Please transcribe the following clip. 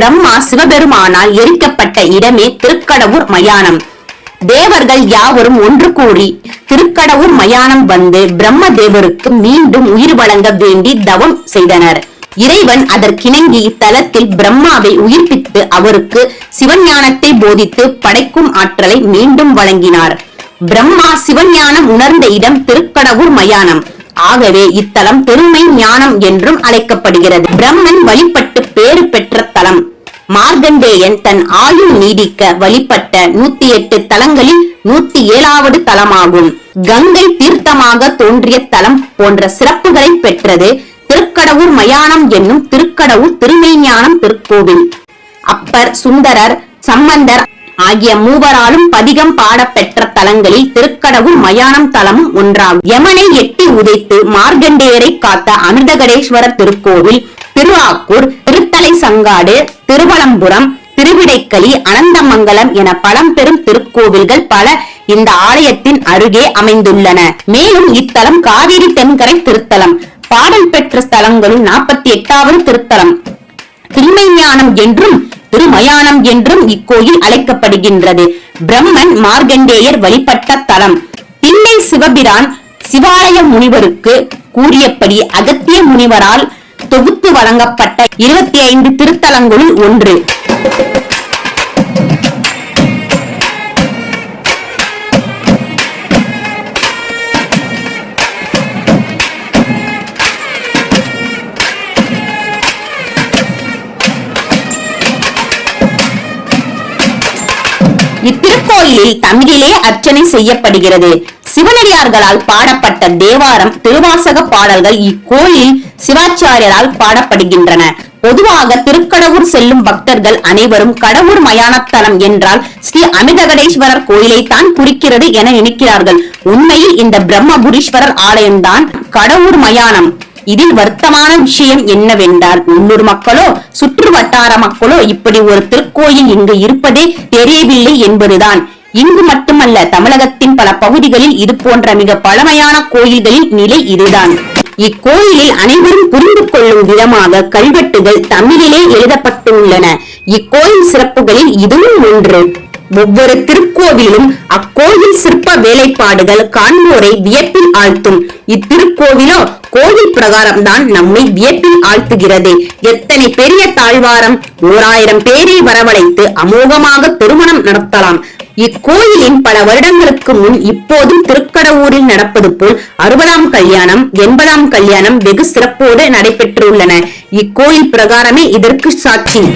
பிரம்மா சிவபெருமானால் எரிக்கப்பட்ட இடமே திருக்கடவுர் மயானம். தேவர்கள் யாவரும் ஒன்று கூடி திருக்கடவுர் மயானம் வந்து பிரம்ம தேவருக்கு மீண்டும் உயிர் வழங்க வேண்டி தவம் செய்தனர். இறைவன் அதற்கிணங்கி இத்தலத்தில் பிரம்மாவை உயிர்ப்பித்து அவருக்கு சிவஞானத்தை போதித்து படைக்கும் ஆற்றலை மீண்டும் வழங்கினார். பிரம்மா சிவஞானம் உணர்ந்த இடம் திருக்கடவுர் மயானம். ஆகவே இத்தலம் பெருமை ஞானம் என்றும் அழைக்கப்படுகிறது. பிரம்மன் வழிபட்டு பேறு பெற்ற தலம். மார்கண்டேயன் தன் ஆயுள் நீடிக்க வழிபட்ட நூத்தி எட்டு தலங்களில் நூத்தி ஏழாவது தலமாகும். கங்கை தீர்த்தமாக தோன்றிய தலம் போன்ற சிறப்புகளை பெற்றது திருக்கடவுர் மயானம் என்னும் திருக்கடவுர் திருமெய்ஞானம் திருக்கோவில். அப்பர் சுந்தரர் சம்பந்தர் ஆகிய மூவராலும் பதிகம் பாடப்பெற்ற தலங்களில் திருக்கடவுர் மயானம் தலமும் ஒன்றாகும். யமனை எட்டி உதைத்து மார்கண்டேயரை காத்த அமிர்தகடேஸ்வரர் திருக்கோவில் திருவாக்கூர் திருத்தலை சங்காடு திருவலம்புரம் திருவிடைக்களி அனந்தமங்கலம் என பழம்பெரும் திருக்கோவில்கள் பல இந்த ஆலயத்தின் அருகே அமைந்துள்ளன. மேலும் இத்தலம் காவிரி தென்கரை திருத்தலம் பாடல் பெற்ற ஸ்தலங்களும் நாற்பத்தி எட்டாவது திருத்தலம். திருமைஞானம் என்றும் திருமயானம் என்றும் இக்கோயில் அழைக்கப்படுகின்றது. பிரம்மன் மார்கண்டேயர் வழிபட்ட தலம். பிள்ளை சிவபிரான் சிவாலய முனிவருக்கு கூறியபடி அகத்திய முனிவரால் தொகுத்து வழங்கப்பட்ட இருபத்தி ஐந்து திருத்தலங்களுள் ஒன்று. இத்திருக்கோயிலில் தமிழிலே அர்ச்சனை செய்யப்படுகிறது. சிவனடியார்களால் பாடப்பட்ட தேவாரம் திருவாசக பாடல்கள் இக்கோயிலில் சிவாச்சாரியரால் பாடப்படுகின்றன. பொதுவாக திருக்கடவுர் செல்லும் பக்தர்கள் அனைவரும் கடவுர் மயானத்தலம் என்றால் ஸ்ரீ அமிர்தகடேஸ்வரர் கோயிலை தான் குறிக்கிறது என நினைக்கிறார்கள். உண்மையில் இந்த பிரம்மபுரீஸ்வரர் ஆலயம்தான் கடவுர் மயானம். இதில் வருத்தமான விஷயம் என்னவென்றால் உள்ளூர் மக்களோ சுற்று வட்டார மக்களோ இப்படி ஒரு திருக்கோயில் இங்கு இருப்பதே தெரியவில்லை என்பதுதான். இங்கு மட்டுமல்ல தமிழகத்தின் பல பகுதிகளில் இது போன்ற மிக பழமையான கோயில்களின் நிலை இதுதான். இக்கோயிலில் அனைவரும் புரிந்து கொள்ளும் விதமாக கல்வெட்டுகள் தமிழிலே எழுதப்பட்டுள்ளன. இக்கோயில் சிறப்புகளில் இதுவும் ஒன்று. ஒவ்வொரு திருக்கோவிலும் அக்கோயில் சிற்ப வேலைப்பாடுகள் காண்போரை வியப்பில் ஆழ்த்தும். இத்திருக்கோவிலோ கோவில் பிரகாரம் தான் நம்மை வியப்பில் ஆழ்த்துகிறது. எத்தனை பெரிய தாழ்வாரம் ஓராயிரம் பேரை வரவழைத்து அமோகமாக திருமணம் நடத்தலாம். இக்கோயிலின் பல வருடங்களுக்கு முன் இப்போதும் திருக்கடவூரில் நடப்பது போல் அறுபதாம் கல்யாணம் எண்பதாம் கல்யாணம் வெகு சிறப்போடு நடைபெற்றுள்ளன. இக்கோயில் பிரகாரமே இதற்கு சாட்சி.